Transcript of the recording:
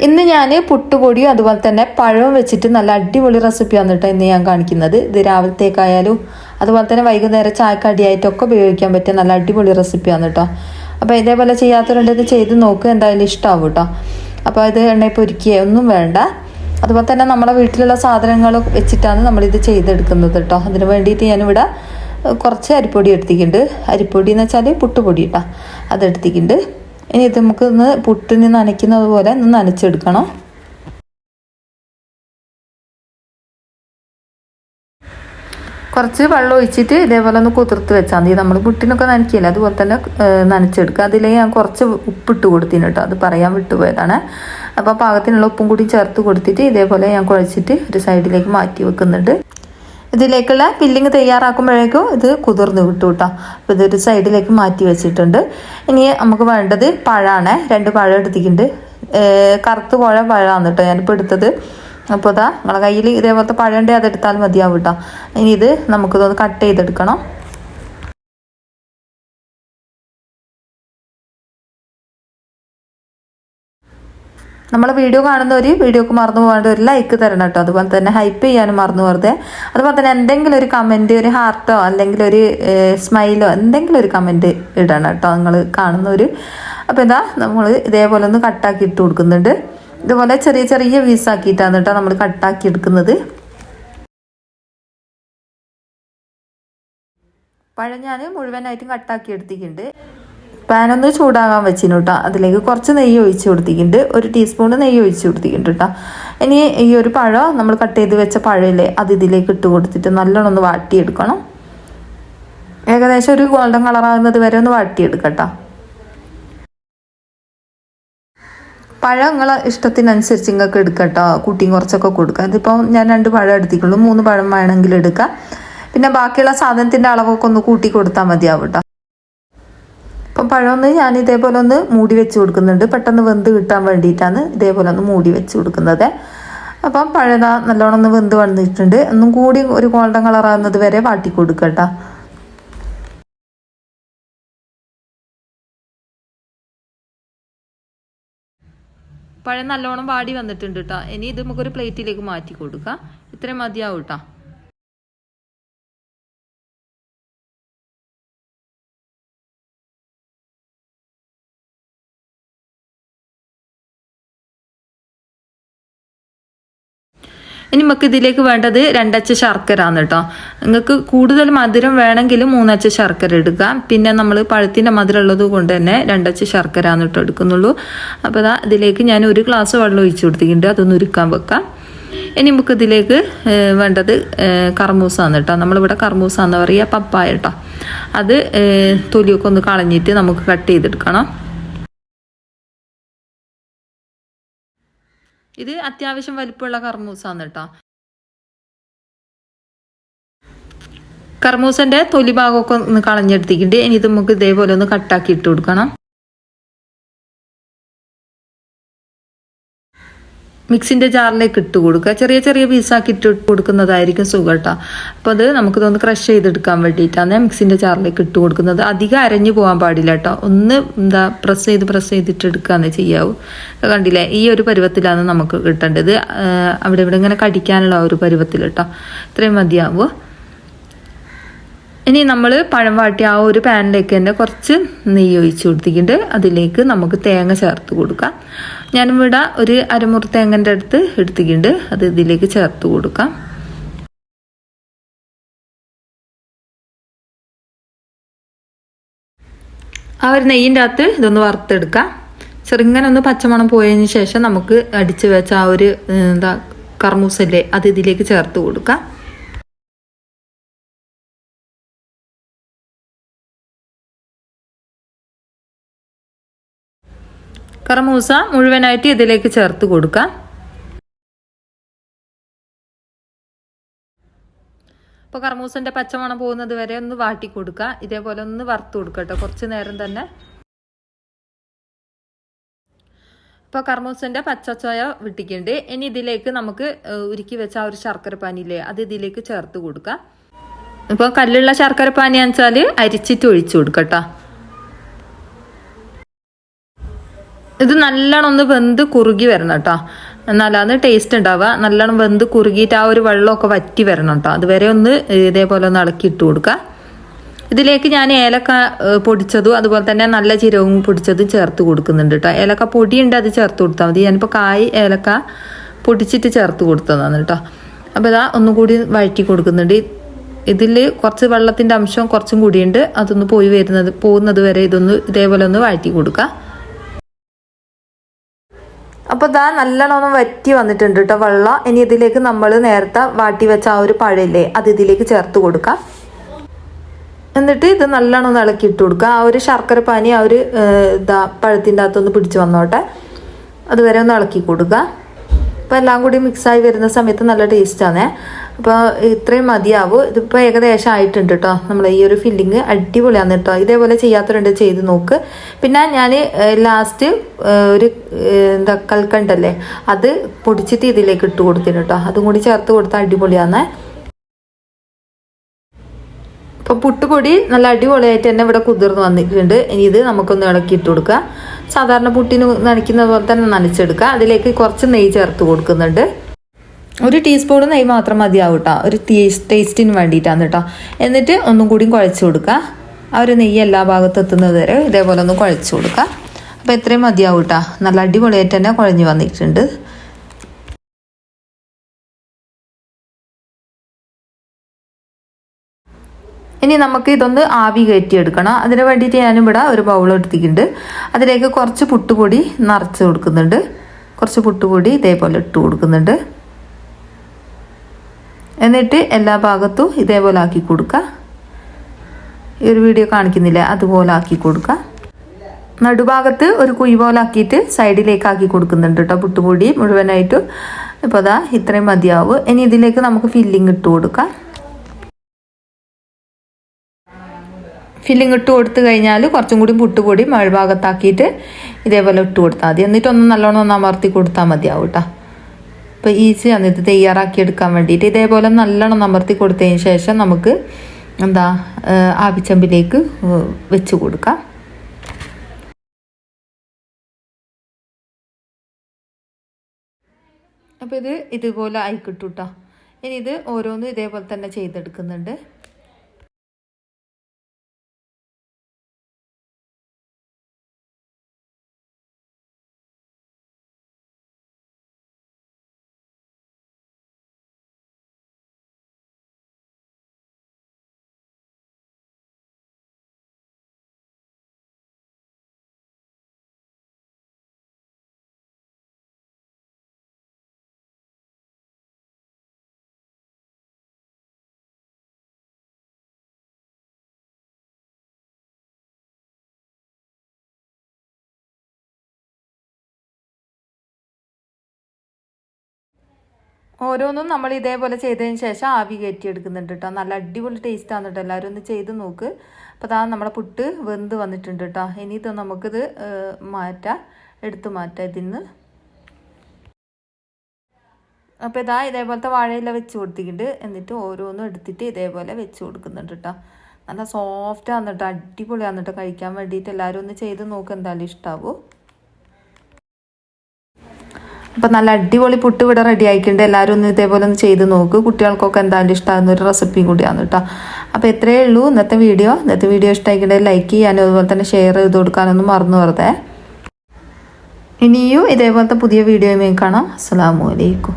ഇന്ന് ഞാൻ പുട്ടുപൊടിയും അതുപോലെ തന്നെ പഴവും വെച്ചിട്ട് നല്ല അടിപൊളി റെസിപ്പിയാണ് കേട്ടോ ഇന്ന് ഞാൻ കാണിക്കുന്നത്. ഇത് രാവിലത്തേക്കായാലും അതുപോലെ തന്നെ വൈകുന്നേരം ചായക്കടിയായിട്ടൊക്കെ ഉപയോഗിക്കാൻ പറ്റിയ നല്ല അടിപൊളി റെസിപ്പിയാണ് കേട്ടോ. അപ്പോൾ ഇതേപോലെ ചെയ്യാത്തവരുണ്ട് ഇത് ചെയ്ത് നോക്കുക എന്തായാലും ഇഷ്ടമാവും കേട്ടോ. അപ്പോൾ ഇത് എണ്ണയിൽ പൊരിക്കുക ഒന്നും വേണ്ട. അതുപോലെ തന്നെ നമ്മുടെ വീട്ടിലുള്ള സാധനങ്ങൾ വെച്ചിട്ടാണ് നമ്മളിത് ചെയ്തെടുക്കുന്നത് കേട്ടോ. അതിന് വേണ്ടിയിട്ട് ഞാനിവിടെ കുറച്ച് അരിപ്പൊടി എടുത്തിട്ടുണ്ട്. അരിപ്പൊടി എന്ന് വെച്ചാൽ പുട്ടുപൊടി കേട്ടോ. അതെടുത്തിട്ടുണ്ട് ഇനി ഇത് നമുക്ക് ഒന്ന് പുട്ടിന് നനയ്ക്കുന്നത് പോലെ ഒന്ന് നനച്ചെടുക്കണം. കുറച്ച് വെള്ളം ഒഴിച്ചിട്ട് ഇതേപോലെ ഒന്ന് കുതിർത്ത് വെച്ചാൽ മതി. നമ്മൾ പുട്ടിനൊക്കെ നനയ്ക്കില്ല? അതുപോലെ തന്നെ നനച്ചെടുക്കുക. അതിലേ ഞാൻ കുറച്ച് ഉപ്പിട്ട് കൊടുത്തിന് കേട്ടോ അത് പറയാൻ വിട്ടുപോയതാണ് അപ്പോൾ പാകത്തിനുള്ള ഉപ്പും കൂടി ചേർത്ത് കൊടുത്തിട്ട് ഇതേപോലെ ഞാൻ കുഴച്ചിട്ട് ഒരു സൈഡിലേക്ക് മാറ്റി വെക്കുന്നുണ്ട്. ഇതിലേക്കുള്ള ഫില്ലിങ് തയ്യാറാക്കുമ്പോഴേക്കും ഇത് കുതിർന്ന് കിട്ടും കേട്ടോ അപ്പോൾ ഇതൊരു സൈഡിലേക്ക് മാറ്റി വെച്ചിട്ടുണ്ട്. ഇനി നമുക്ക് വേണ്ടത് പഴമാണ് രണ്ട് പഴം എടുത്തിട്ടുണ്ട്. കറുത്ത് പോയ പഴമാണ് കേട്ടോ ഞാനിപ്പോൾ എടുത്തത്. അപ്പോൾ ഇതാ നിങ്ങളെ കയ്യിൽ ഇതേപോലത്തെ പഴം ഉണ്ടെങ്കിൽ അതെടുത്താൽ മതിയാവും കേട്ടോ ഇനി ഇത് നമുക്കിതൊന്ന് കട്ട് ചെയ്തെടുക്കണം. നമ്മൾ വീഡിയോ കാണുന്നവർ വീഡിയോക്ക് മറന്നു പോകാണ്ട് ഒരു ലൈക്ക് തരണം കേട്ടോ അതുപോലെ തന്നെ ഹൈപ്പ് ചെയ്യാനും മറന്നു വെറുതെ അതുപോലെ തന്നെ എന്തെങ്കിലും ഒരു കമന്റ് ഒരു ഹാർട്ടോ അല്ലെങ്കിൽ ഒരു സ്മൈലോ എന്തെങ്കിലും ഒരു കമന്റ് ഇടണം കേട്ടോ നിങ്ങൾ കാണുന്നവർ അപ്പോൾ എന്താ നമ്മൾ ഇതേപോലെ ഒന്ന് കട്ടാക്കി ഇട്ട് കൊടുക്കുന്നുണ്ട്. ഇതുപോലെ ചെറിയ ചെറിയ പീസ് ആക്കിയിട്ടാണ് കേട്ടോ നമ്മൾ കട്ടാക്കി എടുക്കുന്നത്. പഴം ഞാൻ മുഴുവനായിട്ടും കട്ടാക്കി എടുത്തിട്ടുണ്ട്. പാനൊന്ന് ചൂടാകാൻ വെച്ചിന് കേട്ടോ അതിലേക്ക് കുറച്ച് നെയ്യ് ഒഴിച്ച് കൊടുത്തിട്ടുണ്ട്. ഒരു ടീസ്പൂൺ നെയ്യ് ഒഴിച്ച് കൊടുത്തിട്ടുണ്ട് കേട്ടോ ഇനി ഈ ഒരു പഴം നമ്മൾ കട്ട് ചെയ്ത് വെച്ച പഴമില്ലേ അത് ഇതിലേക്ക് ഇട്ട് കൊടുത്തിട്ട് നല്ലോണം ഒന്ന് വാട്ടിയെടുക്കണം. ഏകദേശം ഒരു ഗോൾഡൻ കളറാകുന്നത് വരെ ഒന്ന് വാട്ടിയെടുക്കട്ടോ പഴം നിങ്ങളെ ഇഷ്ടത്തിനനുസരിച്ച് നിങ്ങൾക്ക് എടുക്കട്ടോ കുട്ടിയും കുറച്ചൊക്കെ കൊടുക്കുക ഇതിപ്പോൾ ഞാൻ രണ്ട് പഴം എടുത്തിട്ടുള്ളൂ. മൂന്ന് പഴം വേണമെങ്കിൽ എടുക്കാം. പിന്നെ ബാക്കിയുള്ള സാധനത്തിന്റെ അളവൊക്കെ ഒന്ന് കൂട്ടി കൊടുത്താൽ മതിയാവും അപ്പം പഴമൊന്ന് ഞാൻ ഇതേപോലെ ഒന്ന് മൂടി വെച്ച് കൊടുക്കുന്നുണ്ട്. പെട്ടെന്ന് വെന്ത് കിട്ടാൻ വേണ്ടിയിട്ടാണ് ഇതേപോലെ ഒന്ന് മൂടി വെച്ച് കൊടുക്കുന്നത്. അപ്പം പഴത നല്ലോണം ഒന്ന് വെന്ത് വന്നിട്ടുണ്ട്. ഒന്നും കൂടി ഒരു ഗോൾഡൻ കളറാകുന്നത് വരെ വാട്ടി കൊടുക്കട്ടോ പഴം നല്ലോണം വാടി വന്നിട്ടുണ്ട് കേട്ടോ. ഇനി ഇത് നമുക്കൊരു പ്ലേറ്റിലേക്ക് മാറ്റി കൊടുക്കാം. ഇത്രയും മതിയാവും കേട്ടോ. ഇനി നമുക്ക് ഇതിലേക്ക് വേണ്ടത് രണ്ടച്ച ശർക്കര ആണ് കേട്ടോ. നിങ്ങൾക്ക് കൂടുതൽ മധുരം വേണമെങ്കിൽ മൂന്നച്ച ശർക്കര എടുക്കുക പിന്നെ നമ്മൾ പഴത്തിന്റെ മധുരം ഉള്ളത് കൊണ്ട് തന്നെ രണ്ടച്ച ശർക്കര ആണ് കേട്ടോ എടുക്കുന്നുള്ളൂ. അപ്പോൾ അതാ ഇതിലേക്ക് ഞാൻ ഒരു ഗ്ലാസ് വെള്ളം ഒഴിച്ചു കൊടുത്തിട്ടുണ്ട്. അതൊന്ന് ഉരുക്കാൻ വെക്കാം. ഇനി നമുക്ക് ഇതിലേക്ക് വേണ്ടത് കർമൂസാണ് കേട്ടോ. നമ്മളിവിടെ കർമൂസാന്ന് പറയുക പപ്പായ കേട്ടോ. അത് തൊലിയൊക്കെ ഒന്ന് കളഞ്ഞിട്ട് നമുക്ക് കട്ട് ചെയ്തെടുക്കണം. ഇത് അത്യാവശ്യം വലിപ്പമുള്ള കർമൂസാണ് കേട്ടോ. കർമൂസന്റെ തൊലി ഭാഗമൊക്കെ ഒന്ന് കളഞ്ഞെടുത്തിട്ടുണ്ട്. ഇനി ഇത് നമുക്ക് ഇതേപോലെ ഒന്ന് കട്ടാക്കി ഇട്ട് കൊടുക്കണം. മിക്സിന്റെ ജാറിലേക്ക് ഇട്ട് കൊടുക്കുക. ചെറിയ ചെറിയ പീസാക്കി ഇട്ട് കൊടുക്കുന്നതായിരിക്കും സുഖം കേട്ടോ അപ്പോൾ അത് നമുക്കിതൊന്ന് ക്രഷ് ചെയ്തെടുക്കാൻ വേണ്ടിയിട്ടാണ് മിക്സിന്റെ ജാറിലേക്ക് ഇട്ട് കൊടുക്കുന്നത്. അധികം അരഞ്ഞു പോകാൻ പാടില്ല കേട്ടോ ഒന്ന് എന്താ പ്രസ് ചെയ്ത് പ്രസ് ചെയ്തിട്ട് എടുക്കാന്ന് ചെയ്യാവൂ. കണ്ടില്ലേ ഈ ഒരു പരുവത്തിലാണ് നമുക്ക് കിട്ടേണ്ടത്. അവിടെ ഇവിടെ ഇങ്ങനെ കടിക്കാനുള്ള ഒരു പരുവത്തിൽ കേട്ടോ ഇത്രയും മതിയാവുമോ ഇനി നമ്മൾ പഴം വാട്ടി ആ ഒരു പാനിലേക്ക് തന്നെ കുറച്ച് നെയ്യ് ഒഴിച്ച് കൊടുത്തിട്ടുണ്ട്. അതിലേക്ക് നമുക്ക് തേങ്ങ ചേർത്ത് കൊടുക്കാം. ഞാനിവിടെ ഒരു അരമുറി തേങ്ങന്റെ അടുത്ത് എടുത്തിട്ടുണ്ട്. അത് ഇതിലേക്ക് ചേർത്ത് കൊടുക്കാം. ആ ഒരു നെയ്യിന്റെ അകത്ത് ഇതൊന്ന് വറുത്തെടുക്കാം. ചെറുങ്ങനെ ഒന്ന് പച്ചമണം പോയതിന് ശേഷം നമുക്ക് അടിച്ചു വെച്ച ആ ഒരു എന്താ കർമൂസല്ലേ അത് ഇതിലേക്ക് ചേർത്ത് കൊടുക്കാം. കറമൂസ മുഴുവനായിട്ട് ഇതിലേക്ക് ചേർത്ത് കൊടുക്കാം. അപ്പോൾ കർമൂസിന്റെ പച്ചമണം പോകുന്നത് വരെ ഒന്ന് വാട്ടി കൊടുക്കുക. ഇതേപോലെ ഒന്ന് വറുത്ത് കൊടുക്കട്ടോ കുറച്ച് നേരം തന്നെ. ഇപ്പോൾ കർമൂസിന്റെ പച്ചച്ചോയ വിട്ടിക്കുണ്ട് ഇനി ഇതിലേക്ക് നമുക്ക് ഉരുക്കി വെച്ച ആ ഒരു ശർക്കര പാനിയില്ലേ അത് ഇതിലേക്ക് ചേർത്ത് കൊടുക്കാം. ഇപ്പോൾ കല്ലുള്ള ശർക്കര പാനിയാന്ന് വെച്ചാൽ അരിച്ചിട്ട് ഒഴിച്ചു കൊടുക്കട്ടോ ഇത് നല്ലോണം ഒന്ന് വെന്ത് കുറുകി വരണം കേട്ടോ എന്നാലാണ് ടേസ്റ്റ് ഉണ്ടാവുക. നല്ലോണം വെന്ത് കുറുകിയിട്ട് ആ ഒരു വെള്ളമൊക്കെ വറ്റി വരണം കേട്ടോ അതുവരെ ഒന്ന് ഇതേപോലെ ഒന്ന് ഇളക്കി ഇട്ട് കൊടുക്കുക ഇതിലേക്ക് ഞാൻ ഏലക്ക പൊടിച്ചതും അതുപോലെ തന്നെ നല്ല ജീരകവും പൊടിച്ചതും ചേർത്ത് കൊടുക്കുന്നുണ്ട് കേട്ടോ ഏലക്ക പൊടി ഉണ്ട് അത് ചേർത്ത് കൊടുത്താൽ മതി. ഞാനിപ്പോൾ കായ് ഏലക്ക പൊടിച്ചിട്ട് ചേർത്ത് കൊടുത്തതാണ് കേട്ടോ അപ്പോൾ ഇതാ ഒന്നുകൂടി വഴറ്റി കൊടുക്കുന്നുണ്ട്. ഇതിൽ കുറച്ച് വെള്ളത്തിന്റെ അംശം കുറച്ചും കൂടിയുണ്ട്. അതൊന്ന് പോയി വരുന്നത് പോകുന്നത് വരെ ഇതൊന്ന് ഇതേപോലെ ഒന്ന് വഴറ്റി കൊടുക്കുക അപ്പോൾ ഇതാ നല്ലോണം വറ്റി വന്നിട്ടുണ്ട് കേട്ടോ വെള്ളം. ഇനി ഇതിലേക്ക് നമ്മൾ നേരത്തെ വാട്ടി വെച്ച ആ ഒരു പഴയില്ലേ അത് ഇതിലേക്ക് ചേർത്ത് കൊടുക്കാം. എന്നിട്ട് ഇത് നല്ലോണം ഇളക്കി ഇട്ട് കൊടുക്കുക. ആ ഒരു ശർക്കര പാനി ആ ഒരു ഇതാ പഴത്തിന്റെ അകത്തൊന്ന് പിടിച്ചു വന്നോട്ടെ. അതുവരെ ഒന്ന് ഇളക്കി കൊടുക്കുക. അപ്പോൾ എല്ലാം കൂടി മിക്സായി വരുന്ന സമയത്ത് നല്ല ടേസ്റ്റാണേ അപ്പോൾ ഇത്രയും മതിയാവും. ഇതിപ്പോൾ ഏകദേശം ആയിട്ടുണ്ട് കേട്ടോ നമ്മൾ ഈ ഒരു ഫില്ലിങ് അടിപൊളിയാണ് കേട്ടോ ഇതേപോലെ ചെയ്യാത്തവരുണ്ട് ചെയ്ത് നോക്ക്. പിന്നെ ഞാൻ ലാസ്റ്റ് ഒരു എന്താ കൽക്കണ്ടല്ലേ? അത് പൊടിച്ചിട്ട് ഇതിലേക്ക് ഇട്ട് കൊടുത്തിന് കേട്ടോ അതും കൂടി ചേർത്ത് കൊടുത്താൽ അടിപൊളിയാണേ അപ്പോൾ പുട്ടുപൊടി നല്ല അടിപൊളിയായിട്ട് തന്നെ ഇവിടെ കുതിർന്ന് വന്നിട്ടുണ്ട്. ഇനി ഇത് നമുക്കൊന്ന് ഇളക്കി ഇട്ട് കൊടുക്കുക സാധാരണ പുട്ടിന് നനയ്ക്കുന്ന പോലെ തന്നെ നനച്ചെടുക്കുക അതിലേക്ക് കുറച്ച് നെയ്യ് ചേർത്ത് കൊടുക്കുന്നുണ്ട്. ഒരു ടീസ്പൂൺ നെയ്യ് മാത്രം മതിയാവും കേട്ടോ ഒരു ടേസ്റ്റിന് വേണ്ടിയിട്ടാണ് കേട്ടോ എന്നിട്ട് ഒന്നും കൂടി കുഴച്ച് കൊടുക്കുക ആ ഒരു നെയ്യ് എല്ലാ ഭാഗത്തും എത്തുന്നത് വരെ ഇതേപോലെ ഒന്ന് കുഴച്ച് കൊടുക്കുക അപ്പോൾ ഇത്രയും മതിയാവും കേട്ടോ നല്ല അടിപൊളിയായിട്ട് തന്നെ കുഴഞ്ഞു വന്നിട്ടുണ്ട്. ഇനി നമുക്ക് ഇതൊന്ന് ആവി കയറ്റിയെടുക്കണം അതിന് വേണ്ടിയിട്ട് ഞാനിവിടെ ഒരു ബൗൾ എടുത്തിട്ടുണ്ട്. അതിലേക്ക് കുറച്ച് പുട്ടുപൊടി നിറച്ച് കൊടുക്കുന്നുണ്ട്. കുറച്ച് പുട്ടുപൊടി ഇതേപോലെ ഇട്ട് കൊടുക്കുന്നുണ്ട്. എന്നിട്ട് എല്ലാ ഭാഗത്തും ഇതേപോലെ ആക്കി കൊടുക്കുക ഈ ഒരു വീഡിയോ കാണിക്കുന്നില്ല. അതുപോലെ ആക്കി കൊടുക്കുക നടുഭാഗത്ത് ഒരു കുഴി പോലെ ആക്കിയിട്ട് സൈഡിലേക്ക് ആക്കി കൊടുക്കുന്നുണ്ട് കേട്ടോ പുട്ടുപൊടി മുഴുവനായിട്ട്. ഇപ്പോൾ അതാ ഇത്രയും മതിയാവും. ഇനി ഇതിലേക്ക് നമുക്ക് ഫില്ലിംഗ് ഇട്ട് കൊടുക്കാം. ഫില്ലിംഗ് ഇട്ട് കൊടുത്തു കഴിഞ്ഞാൽ കുറച്ചും കൂടി പുട്ടുപൊടി മഴഭാഗത്താക്കിയിട്ട് ഇതേപോലെ ഇട്ട് കൊടുത്താൽ മതി. എന്നിട്ടൊന്ന് നല്ലോണം ഒന്ന് അമർത്തി കൊടുത്താൽ മതിയാവും കേട്ടോ അപ്പോൾ ഈസിയാണ് ഇത് തയ്യാറാക്കി എടുക്കാൻ വേണ്ടിയിട്ട് ഇതേപോലെ നല്ലോണം അമർത്തി കൊടുത്തതിന് ശേഷം നമുക്ക് എന്താ ആവിച്ചമ്പിലേക്ക് വെച്ച് കൊടുക്കാം. അപ്പോൾ ഇത് ഇതുപോലെ ആയിക്കിട്ടു കേട്ടോ ഇനി ഇത് ഓരോന്നും ഇതേപോലെ തന്നെ ചെയ്തെടുക്കുന്നുണ്ട്. ഓരോന്നും നമ്മൾ ഇതേപോലെ ചെയ്തതിന് ശേഷം ആവി കയറ്റി എടുക്കുന്നുണ്ട് കേട്ടോ നല്ല അടിപൊളി ടേസ്റ്റ് ആണ് കേട്ടോ എല്ലാവരും ഒന്ന് ചെയ്ത് നോക്ക്. അപ്പോൾ അതാ നമ്മളെ പുട്ട് വെന്ത് വന്നിട്ടുണ്ട് കേട്ടോ ഇനി ഇത് നമുക്കിത് മാറ്റാം. എടുത്ത് മാറ്റാം ഇതിന്ന്. അപ്പോൾ ഇതാ ഇതേപോലത്തെ വാഴയില വെച്ച് കൊടുത്തിട്ടുണ്ട്. എന്നിട്ട് ഓരോന്നും എടുത്തിട്ട് ഇതേപോലെ വെച്ച് കൊടുക്കുന്നുണ്ട് കേട്ടോ നല്ല സോഫ്റ്റ് ആണ് കേട്ടോ അടിപൊളിയാണ് കേട്ടോ കഴിക്കാൻ വേണ്ടിയിട്ട് എല്ലാവരും ഒന്ന് ചെയ്ത് നോക്ക് എന്തായാലും ഇഷ്ടാവൂ. അപ്പം നല്ല അടിപൊളി പുട്ട് ഇവിടെ റെഡി ആയിക്കുണ്ട് എല്ലാവരും ഒന്ന് ഇതേപോലെ ഒന്ന് ചെയ്ത് നോക്ക്. കുട്ടികൾക്കൊക്കെ എന്തായാലും ഇഷ്ടമാകുന്ന ഒരു റെസിപ്പി കൂടിയാണ് കേട്ടോ അപ്പോൾ ഇത്രയേ ഉള്ളൂ. ഇന്നത്തെ വീഡിയോ ഇന്നത്തെ വീഡിയോ ഇഷ്ടമായിട്ടുണ്ടെങ്കിൽ ലൈക്ക് ചെയ്യാനും അതുപോലെ തന്നെ ഷെയർ ചെയ്ത് കൊടുക്കാനൊന്നും മറന്നു വെറുതെ. ഇനിയും ഇതേപോലത്തെ പുതിയ വീഡിയോയുമായി കാണാം. അസ്സാം വലൈക്കും